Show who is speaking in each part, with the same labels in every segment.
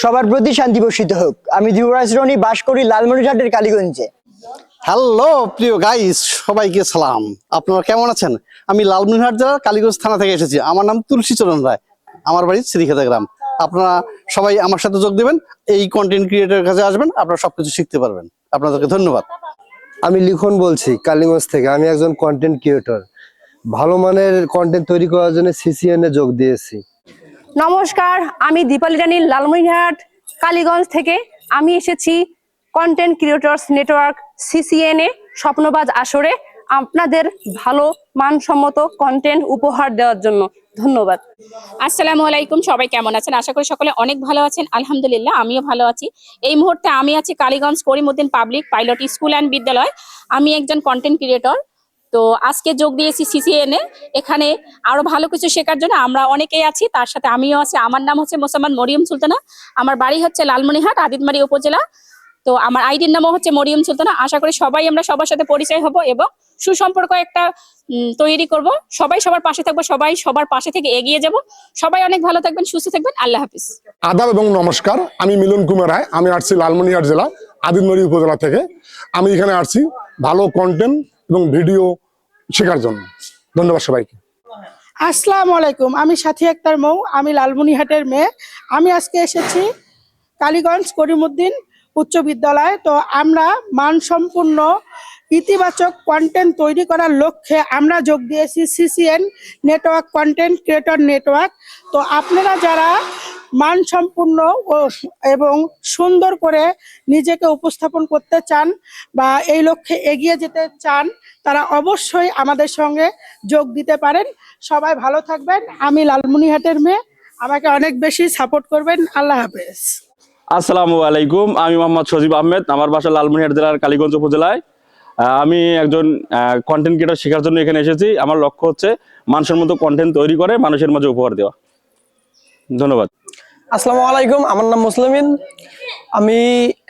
Speaker 1: সবার প্রতি শান্তি বর্ষিত হোক। আমি যুবরাজ রনি বাস করি লালমনিরহাটের কালীগঞ্জে।
Speaker 2: হ্যালো প্রিয় গাইস সবাইকে সালাম। আপনারা কেমন আছেন? আমি লালমিনহাট জেলার কালীগঞ্জ থানা থেকে এসেছি। আমার নাম তুলসী চরণ রায়। আমার বাড়ি শ্রীখেতা গ্রাম। আপনারা সবাই আমার সাথে যোগ দেবেন। এই কন্টেন্ট ক্রিয়েটরের কাছে আসবেন আপনারা সবকিছু শিখতে পারবেন। আপনাদেরকে ধন্যবাদ।
Speaker 3: আমি লিখন বলছি কালীগঞ্জ থেকে। আমি একজন কন্টেন্ট ক্রিয়েটর ভালো মানের কন্টেন্ট তৈরি করার জন্য সিসিএন এ যোগ দিয়েছি।
Speaker 4: নমস্কার, আমি দীপালি রানী, লালমনিরহাট, কালীগঞ্জ থেকে। আমি এসেছি কন্টেন্ট ক্রিয়েটর্স নেটওয়ার্ক সিসিএনএ স্বপ্নবাজ আসরে। আপনাদের ভালো, মানসম্মত কন্টেন্ট উপহার দেওয়ার জন্য ধন্যবাদ।
Speaker 5: আসসালামু আলাইকুম, সবাই কেমন আছেন? আশা করি সকলে অনেক ভালো আছেন। আলহামদুলিল্লাহ, আমিও ভালো আছি। এই মুহূর্তে আমি আছি Kaliganj Karimuddin public pilot school and বিদ্যালয় আমি একজন কন্টেন্ট ক্রিয়েটর তো আজকে যোগ দিয়েছি সিসিএন এ এখানে আরও ভালো কিছু শেখার জন্য আমরা অনেকেই আছি, তার সাথে আমিও আছি। আমার নাম হচ্ছে মোসাম্মদ মরিয়ম সুলতানা। আমার বাড়ি হচ্ছে লালমনিহাট আদিতমারি উপজেলা। তো আমার আইডির নামও হচ্ছে মরিয়ম সুলতানা। আশা করি সবাই আমরা সবার সাথে পরিচয় হব এবং সুসম্পর্ক একটা তৈরি করব। সবাই সবার পাশে থাকব, সবাই সবার পাশে থেকে এগিয়ে যাব। সবাই অনেক ভালো থাকবেন, সুস্থ থাকবেন। আল্লাহ হাফিজ।
Speaker 6: আদাব এবং নমস্কার। আমি মিলন কুমার রায়। আমি আসছি লালমনিরহাট জেলা আদিনমরি উপজেলা থেকে। আমি এখানে আসছি ভালো কন্টেন্ট এবং ভিডিও শেখার জন্য। ধন্যবাদ সবাইকে।
Speaker 7: আসসালামু আলাইকুম, আমি সাথী আক্তার মৌ, আমি লালমনিহাটের মেয়ে। আমি আজকে এসেছি কালীগঞ্জ করিমুদ্দিন উচ্চ বিদ্যালয়। তো আমরা মানসম্পন্ন ইতিবাচক কন্টেন্ট তৈরি করার লক্ষ্যে আমরা যোগ দিয়েছি CCN network content creator network তো আপনারা যারা মানসম্পন্ন ও এবং সুন্দর করে নিজেকে উপস্থাপন করতে চান বা এই লক্ষ্যে এগিয়ে যেতে চান, তারা অবশ্যই আমাদের সঙ্গে যোগ দিতে পারেন। সবাই ভালো থাকবেন। আমি লালমনিহাটের মেয়ে। আমাকে অনেক বেশি সাপোর্ট করবেন। আল্লাহ হাফেজ।
Speaker 8: আসসালামু আলাইকুম। আমি মোহাম্মদ সজিব আহমেদ। আমার বাসা লালমনিহাট জেলার কালীগঞ্জ উপজেলায়। আমি একজন কন্টেন্ট ক্রিয়েটর শেখার জন্য এখানে এসেছি। আমার লক্ষ্য হচ্ছে মানুষের মতো কন্টেন্ট তৈরি করে মানুষের মাঝে উপহার দেওয়া। ধন্যবাদ।
Speaker 9: আসসালামু আলাইকুম আমার নাম মুসলিমিন। আমি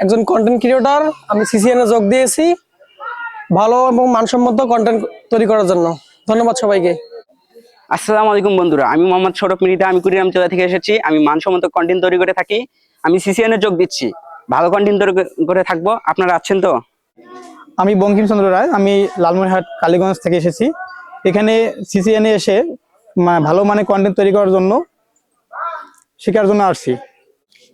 Speaker 9: একজন কন্টেন্ট ক্রিয়েটর আমি সিসিএন যোগ দিয়েছি। ভালো এবং মানসম্মত কন্টেন্ট তৈরি করার জন্য। ধন্যবাদ সবাইকে।
Speaker 10: আসসালামু আলাইকুম বন্ধুরা আমি মোহাম্মদ সৌরভ মিরিদা আমি কুড়িরাম জেলা থেকে এসেছি। আমি মানসম্মত কন্টেন্ট তৈরি করে থাকি। আমি সিসিএন এ যোগ দিচ্ছি। ভালো কন্টেন্ট তৈরি করে থাকব। আপনারা আছেন তো?
Speaker 9: আমি বঙ্কিমচন্দ্র রায় আমি লালমনিরহাট কালীগঞ্জ থেকে এসেছি। এখানে সিসিএন এ এসে ভালো মানে কন্টেন্ট তৈরি করার জন্য শেখার জন্য আসছি।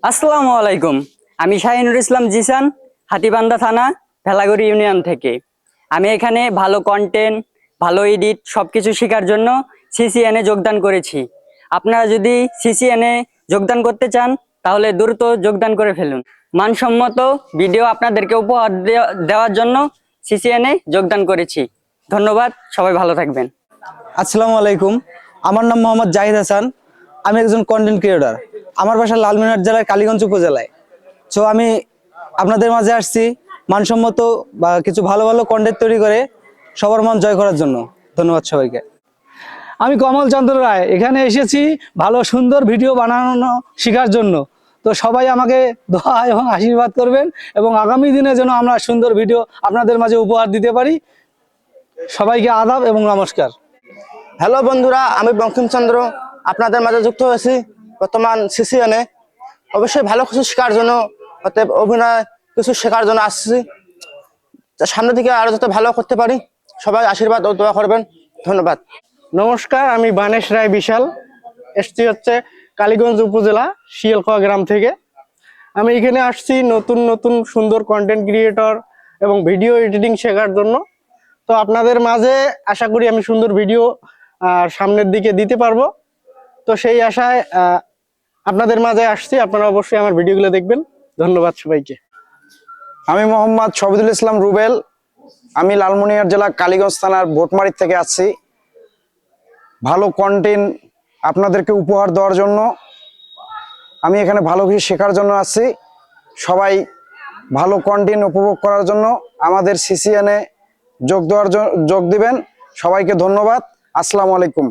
Speaker 10: আসসালামু আলাইকুম। আমি শাহিনুর ইসলাম জিসান হাতিবান্ধা থানা ভেলাগুড়ি ইউনিয়ন থেকে। আমি এখানে ভালো কন্টেন্ট ভালো এডিট সবকিছু শেখার জন্য সিসিএন এ যোগদান করেছি। আপনারা যদি সিসিএন এ যোগদান করতে চান তাহলে দ্রুত যোগদান করে ফেলুন। মানসম্মত ভিডিও আপনাদেরকে উপহার দেওয়া- দেওয়ার জন্য সিসিএন এ যোগদান করেছি। ধন্যবাদ সবাই ভালো থাকবেন।
Speaker 9: আসসালামু আলাইকুম। আমার নাম মোহাম্মদ জাহিদ হাসান। আমি একজন কন্টেন্ট ক্রিয়েটর আমার বাসা লালমিনহাট জেলার কালীগঞ্জ উপজেলায়। সো আমি আপনাদের মাঝে আসছি মানসম্মত বা কিছু ভালো ভালো কন্টেন্ট তৈরি করে সবার মন জয় করার জন্য। ধন্যবাদ সবাইকে। আমি কমল চন্দ্র রায়। এখানে এসেছি ভালো, সুন্দর ভিডিও বানানো শেখার জন্য। তো সবাই আমাকে দোয়া এবং আশীর্বাদ করবেন এবং আগামী দিনে যেন আমরা সুন্দর ভিডিও আপনাদের মাঝে উপহার দিতে পারি। সবাইকে আদাব এবং নমস্কার।
Speaker 1: হ্যালো বন্ধুরা, আমি বঙ্কিমচন্দ্র। আপনাদের মাঝে যুক্ত হয়েছি বর্তমান সিসিএনে অবশ্যই ভালো কিছু শেখার জন্য, অতএব অভিনয় কিছু শেখার জন্য আসছি। সামনের দিকে আরও যাতে ভালো করতে পারি, সবাই আশীর্বাদ ও দোয়া করবেন। ধন্যবাদ।
Speaker 9: নমস্কার, আমি বানেশ রায় বিশাল। এসছি হচ্ছে কালীগঞ্জ উপজেলা শিয়ালকোয়া গ্রাম থেকে। আমি এখানে আসছি নতুন নতুন সুন্দর কন্টেন্ট ক্রিয়েটর এবং ভিডিও এডিটিং শেখার জন্য। তো আপনাদের মাঝে আশা করি আমি সুন্দর ভিডিও সামনের দিকে দিতে পারব। তো সেই আশায় আপনাদের মাঝে আসছি। আপনারা অবশ্যই আমার ভিডিওগুলো দেখবেন। ধন্যবাদ সবাইকে।
Speaker 11: আমি মোহাম্মদ শবিদুল ইসলাম রুবেল। আমি লালমনিরহাট জেলা কালীগঞ্জ থানার ভোটমারি থেকে আসছি ভালো কন্টেন্ট আপনাদেরকে উপহার দেওয়ার জন্য আমি এখানে ভালো কিছু শেখার জন্য আসছি সবাই ভালো কন্টেন্ট উপভোগ করার জন্য আমাদের সিসিএনে যোগ দেওয়ার যোগ দিবেন। সবাইকে ধন্যবাদ। আসসালামু আলাইকুম।